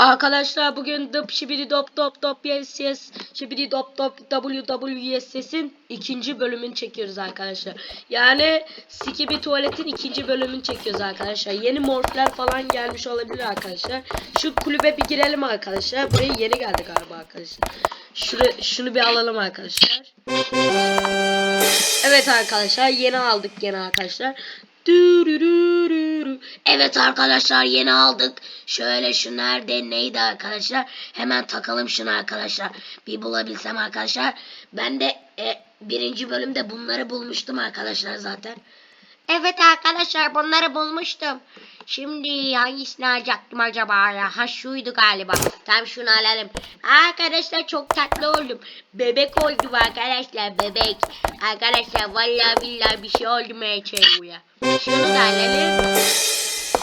Arkadaşlar bugün Dıp Şibidi Dop Dop Dop Yes Yes Şibidi Dop Dop WWSS'in ikinci bölümünü çekiyoruz arkadaşlar. Yani Skibi Tuvalet'in ikinci bölümünü çekiyoruz arkadaşlar. Yeni morfler falan gelmiş olabilir arkadaşlar. Şu kulübe bir girelim arkadaşlar. Buraya yeni geldi galiba arkadaşlar. Şunu, şunu bir alalım arkadaşlar. Evet arkadaşlar yeni aldık yeni arkadaşlar. Evet arkadaşlar yeni aldık. Şöyle şu nerede neydi arkadaşlar? Hemen takalım şunu arkadaşlar. Bir bulabilsem arkadaşlar. Ben de e, birinci bölümde bunları bulmuştum arkadaşlar zaten. Evet arkadaşlar bunları bulmuştum. Şimdi hangisini alacaktım acaba ya? Ha şuydu galiba. Tam şunu alalım. Arkadaşlar çok tatlı oldum. Bebek oldum arkadaşlar bebek. Arkadaşlar vallahi billahi bir şey oldu Merceğu'ya. Şunu da alalım.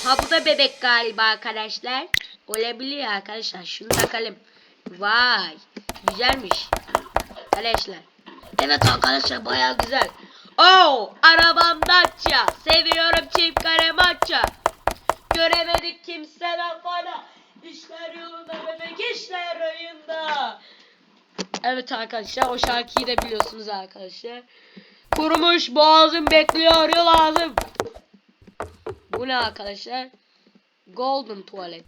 Ha bu da bebek galiba arkadaşlar. Olabilir arkadaşlar. Şunu takalım. Vay. Güzelmiş. Arkadaşlar. Evet arkadaşlar baya güzel. Oh arabam Dacia. Seviyorum çift kare maça. Göremedik kimseden bana. İşler yolunda bebek işler rayında. Evet arkadaşlar o şarkıyı da biliyorsunuz arkadaşlar. Kurumuş boğazım bekliyor yol ağzım. Bu ne arkadaşlar? Golden tuvalet.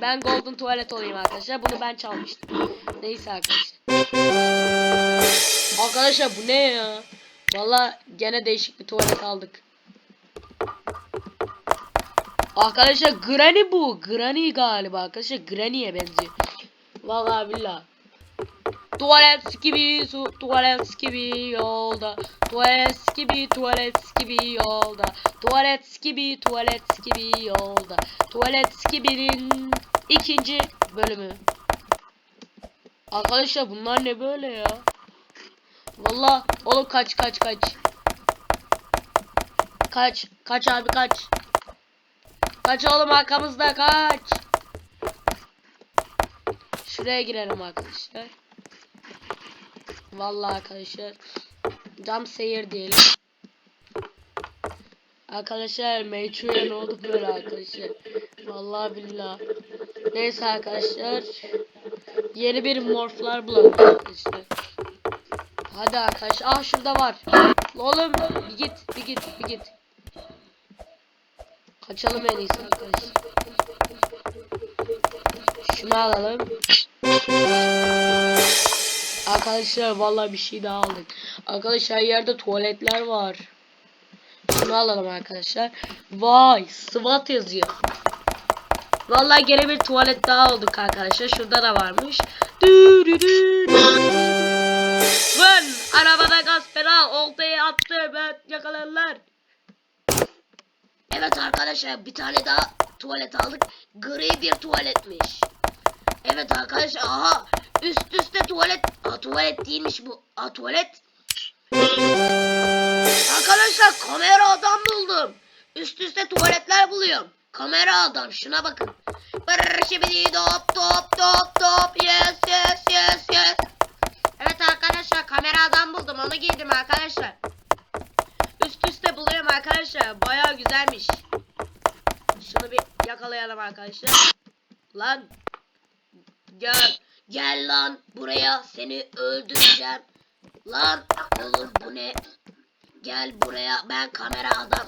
Ben golden tuvalet olayım arkadaşlar. Bunu ben çalmıştım. Neyse arkadaşlar. Arkadaşlar bu ne ya? Valla gene değişik bir tuvalet aldık. Arkadaşlar Granny bu. Granny galiba arkadaşlar. Granny'e benziyor. Valla billah. Tuvalet gibi su, tuvalet gibi yolda. Tuvalet gibi, tuvalet gibi yolda. Tuvalet gibi, tuvalet gibi yolda. Tuvalet gibinin ikinci bölümü. Arkadaşlar bunlar ne böyle ya? Valla oğlum kaç kaç kaç. Kaç kaç abi kaç. Kaç oğlum arkamızda kaç. Şuraya girelim arkadaşlar. Vallahi arkadaşlar. Cam seyir diyelim. Arkadaşlar Meyçu'ya ne oldu böyle arkadaşlar. Vallahi billah. Neyse arkadaşlar. Yeni bir morflar bulalım arkadaşlar. Hadi arkadaşlar. Ah şurada var. Oğlum bir git bir git bir git. Kaçalım en iyisi arkadaşlar. Şunu alalım. Arkadaşlar vallahi bir şey daha aldık. Arkadaşlar yerde tuvaletler var. Şunu alalım arkadaşlar. Vay SWAT yazıyor. Vallahi gene bir tuvalet daha olduk arkadaşlar. Şurada da varmış. Dürürürü. Vın! Arabada gaz pedal. Oltayı attı. Ben yakalarlar. Evet arkadaşlar bir tane daha tuvalet aldık. Gri bir tuvaletmiş. Evet arkadaşlar aha üst üste tuvalet. Aa tuvalet değilmiş bu. Aa tuvalet. Arkadaşlar kamera adam buldum. Üst üste tuvaletler buluyorum. Kamera adam şuna bakın. Brrr şibidi dop dop dop yes yes yes yes. Evet arkadaşlar kameradan buldum onu giydim arkadaşlar. Üst üste buluyorum arkadaşlar. Baya güzelmiş. Şunu bir yakalayalım arkadaşlar. Lan. Gel. Gel lan buraya. Seni öldüreceğim. Lan. Oğlum bu ne? Gel buraya. Ben kamera adam.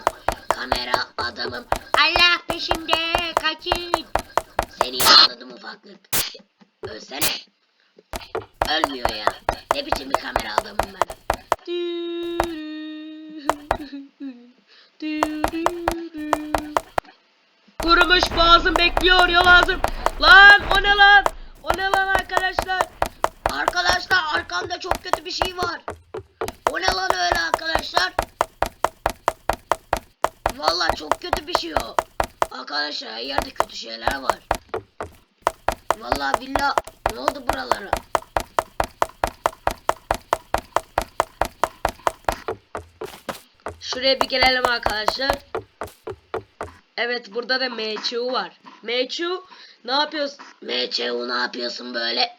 Kamera adamım. Allah peşimde kaçın. Seni yakaladım ufaklık. Ölsene. Ölmüyor ya. Ne biçim bir kamera adamım ben. Kurumuş boğazım bekliyor yol ağzım. Lan o ne lan? O ne lan arkadaşlar? Arkamda çok kötü bir şey var. O ne lan öyle arkadaşlar? Vallahi çok kötü bir şey o. Arkadaşlar her yerde kötü şeyler var. Vallahi billah ne oldu buralara? Şuraya bir gelelim arkadaşlar. Evet burada da MCU var. MCU ne yapıyorsun? MCU ne yapıyorsun böyle?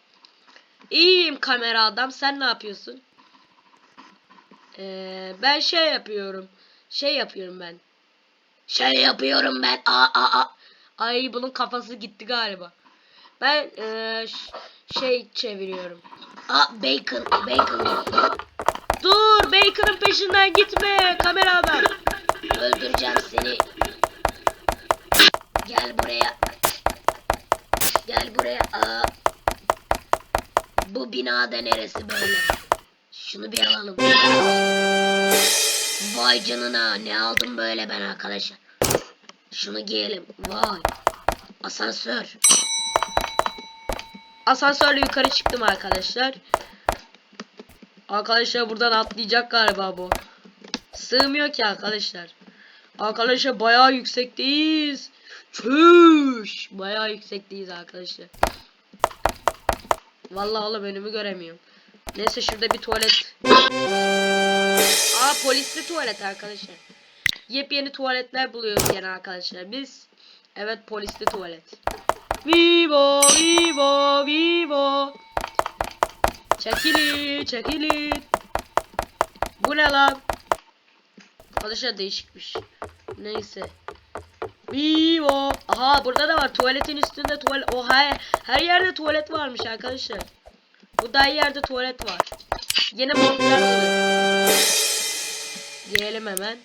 İyiyim kamera adam sen ne yapıyorsun? Ee, ben şey yapıyorum. Şey yapıyorum ben. Şey yapıyorum ben. Aa, aa, aa. Ay bunun kafası gitti galiba. Ben eee, ş- şey çeviriyorum. Aa bacon. Bacon. Dur Bacon'ın peşinden gitme kameraman. Öldüreceğim seni. Gel buraya. Gel buraya. Aa. Bu binada neresi böyle? Şunu bir alalım. Vay canına ne aldım böyle ben arkadaşlar. Şunu giyelim. Vay. Asansör. Asansörle yukarı çıktım arkadaşlar. Arkadaşlar buradan atlayacak galiba bu. Sığmıyor ki arkadaşlar. Arkadaşlar bayağı yüksekteyiz. Çüş. Bayağı yüksekteyiz arkadaşlar. Vallahi oğlum önümü göremiyorum. Neyse şurada bir tuvalet. Aa polisli tuvalet arkadaşlar. Yepyeni tuvaletler buluyoruz gene arkadaşlar. Biz evet polisli tuvalet. Vivo, vivo, vivo. Çekili, çekili. Bu ne lan? Arkadaşlar değişikmiş. Neyse. Vivo. Aha burada da var. Tuvaletin üstünde tuvalet. Oha her, her yerde tuvalet varmış arkadaşlar. Bu da yerde tuvalet var. Yine oluyor. Giyelim hemen.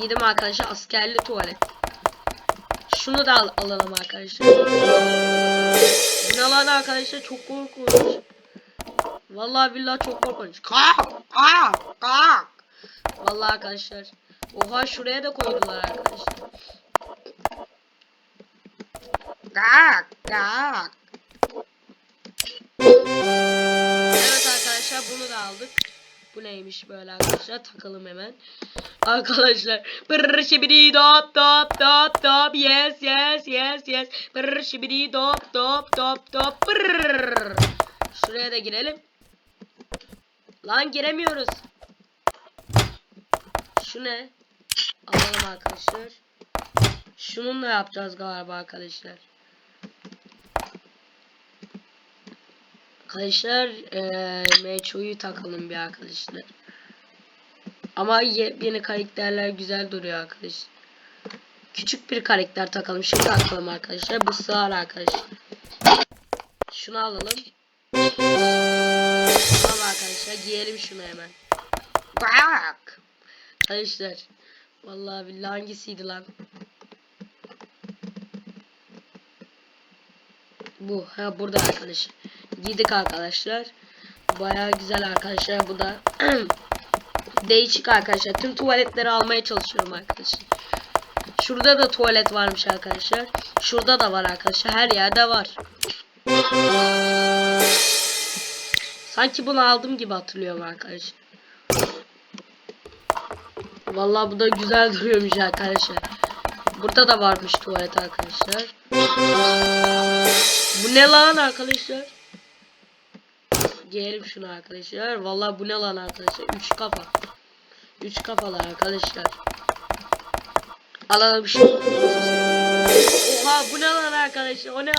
Giydim arkadaşlar askerli tuvalet. Şunu da al alalım arkadaşlar. Bu ne lan arkadaşlar çok korkunç. Vallahi billahi çok korkunç. Kalk kalk kalk. Vallahi arkadaşlar. Oha şuraya da koydular arkadaşlar. Evet arkadaşlar bunu da aldık. Bu neymiş böyle arkadaşlar takalım hemen. Arkadaşlar pırr şibidi dop dop dop dop yes yes yes yes pırr şibidi dop dop dop dop pırr. Şuraya da girelim. Lan giremiyoruz. Şu ne? Alalım arkadaşlar. Şununla yapacağız galiba arkadaşlar. Arkadaşlar eee Mecho'yu takalım bir arkadaşlar. Ama yeni karakterler güzel duruyor arkadaşlar. Küçük bir karakter takalım. Şunu takalım arkadaşlar. Bu sığar arkadaşlar. Şunu alalım. Tamam arkadaşlar giyelim şunu hemen. Bak. Arkadaşlar. Vallahi billahi hangisiydi lan? Bu. Ha burada arkadaşlar. Giydik arkadaşlar. Bayağı güzel arkadaşlar bu da. Değişik arkadaşlar. Tüm tuvaletleri almaya çalışıyorum arkadaşlar. Şurada da tuvalet varmış arkadaşlar. Şurada da var arkadaşlar. Her yerde var. Sanki bunu aldım gibi hatırlıyorum arkadaşlar. Vallahi bu da güzel duruyormuş arkadaşlar. Burada da varmış tuvalet arkadaşlar. Bu ne lan arkadaşlar? Giyelim şunu arkadaşlar. Vallahi bu ne lan arkadaşlar? Üç kafa. Üç kafalar arkadaşlar. Alalım şunu. Oha bu ne lan arkadaşlar? O ne?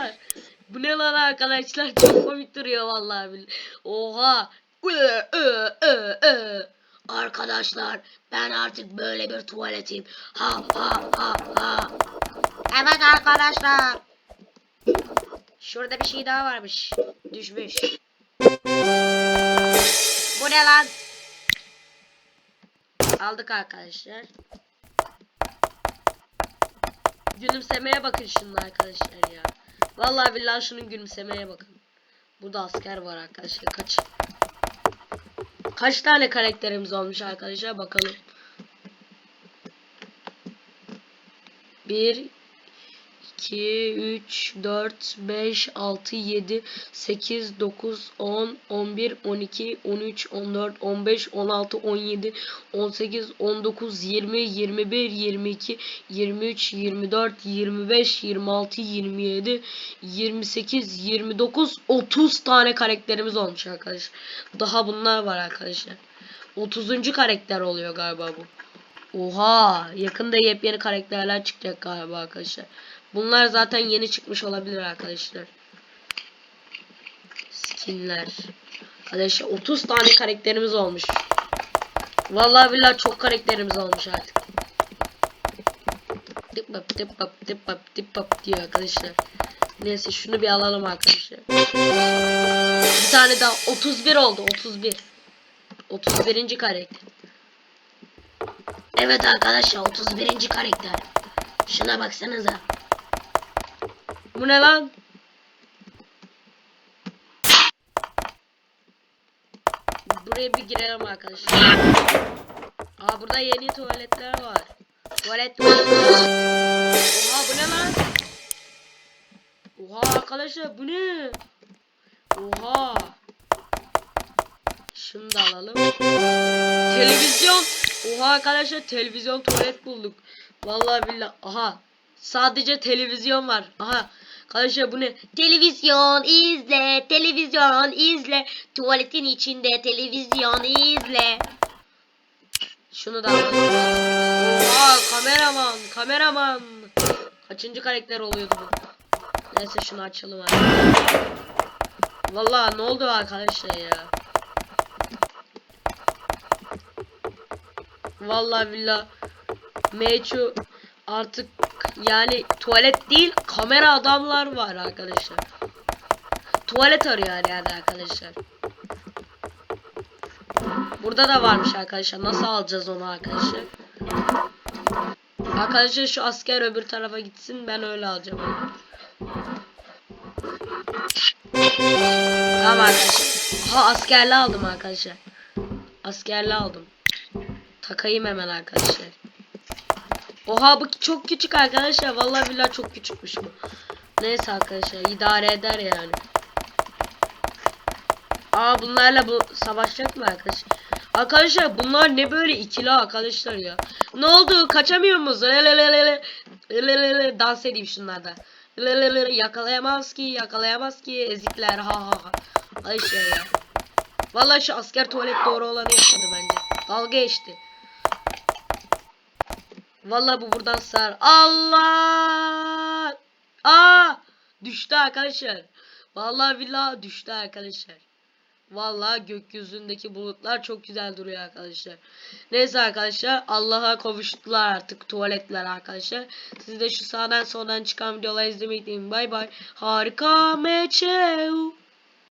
Bu ne lan arkadaşlar? Çok komik duruyor vallahi. Oha. Ö, ö, ö, ö. Arkadaşlar ben artık böyle bir tuvaletim. Ha ha ha ha. Evet arkadaşlar. Şurada bir şey daha varmış. Düşmüş. Bu ne lan? Aldık arkadaşlar. Gülümsemeye bakın şunun arkadaşlar ya. Vallahi billahi şunun gülümsemeye bakın. Burada asker var arkadaşlar. Kaç? Kaç tane karakterimiz olmuş arkadaşlar bakalım. 1 2 3 4 5 6 7 8 9 10 11 12 13 14 15 16 17 18 19 20 21 22 23 24 25 26 27 28 29 30 tane karakterimiz olmuş arkadaşlar. Daha bunlar var arkadaşlar. 30. karakter oluyor galiba bu. Oha yakında yepyeni karakterler çıkacak galiba arkadaşlar. Bunlar zaten yeni çıkmış olabilir arkadaşlar. Skinler. Arkadaşlar 30 tane karakterimiz olmuş. Vallahi billahi çok karakterimiz olmuş artık. Tıp bap tıp bap tıp bap tıp bap diyor arkadaşlar. Neyse şunu bir alalım arkadaşlar. Bir tane daha 31 oldu 31. 31. karakter. Evet arkadaşlar 31. karakter. Şuna baksanıza. Bu ne lan? Buraya bir girelim arkadaşlar. Aa burada yeni tuvaletler var. Tuvalet tuvalet. Oha bu ne lan? Oha arkadaşlar bu ne? Oha. Şunu da alalım. Televizyon. Oha arkadaşlar televizyon tuvalet bulduk. Vallahi billahi. Aha. Sadece televizyon var. Aha. Arkadaşlar bu ne? Televizyon izle, televizyon izle. Tuvaletin içinde televizyon izle. Şunu da. Oha kameraman kameraman. Kaçıncı karakter oluyordu bu? Neyse şunu açalım abi. Vallahi ne oldu arkadaşlar ya? Vallahi billah. Meçhu artık yani tuvalet değil kamera adamlar var arkadaşlar. Tuvalet arıyor yerde arkadaşlar. Burada da varmış arkadaşlar. Nasıl alacağız onu arkadaşlar? Arkadaşlar şu asker öbür tarafa gitsin. Ben öyle alacağım. Tamam arkadaşlar. Ha askerli aldım arkadaşlar. Askerli aldım. Takayım hemen arkadaşlar. Oha bu çok küçük arkadaşlar. Vallahi billahi çok küçükmüş bu. Neyse arkadaşlar idare eder yani. Aa bunlarla bu savaşacak mı arkadaşlar? Arkadaşlar bunlar ne böyle ikili arkadaşlar ya. Ne oldu? Kaçamıyor muyuz? Lelelelele. Lelelele. Dans edeyim şunlarda. Lelelele. Yakalayamaz ki, yakalayamaz ki ezikler. Ha ha ha. Ay şey ya. Vallahi şu asker tuvalet doğru olanı yapmadı bence. Dalga geçti. Vallahi bu buradan sar. Allah! Aa! Düştü arkadaşlar. Vallahi billahi düştü arkadaşlar. Vallahi gökyüzündeki bulutlar çok güzel duruyor arkadaşlar. Neyse arkadaşlar Allah'a kavuştular artık tuvaletler arkadaşlar. Siz de şu sağdan soldan çıkan videoları izlemeyi unutmayın. Bay bay. Harika meçev.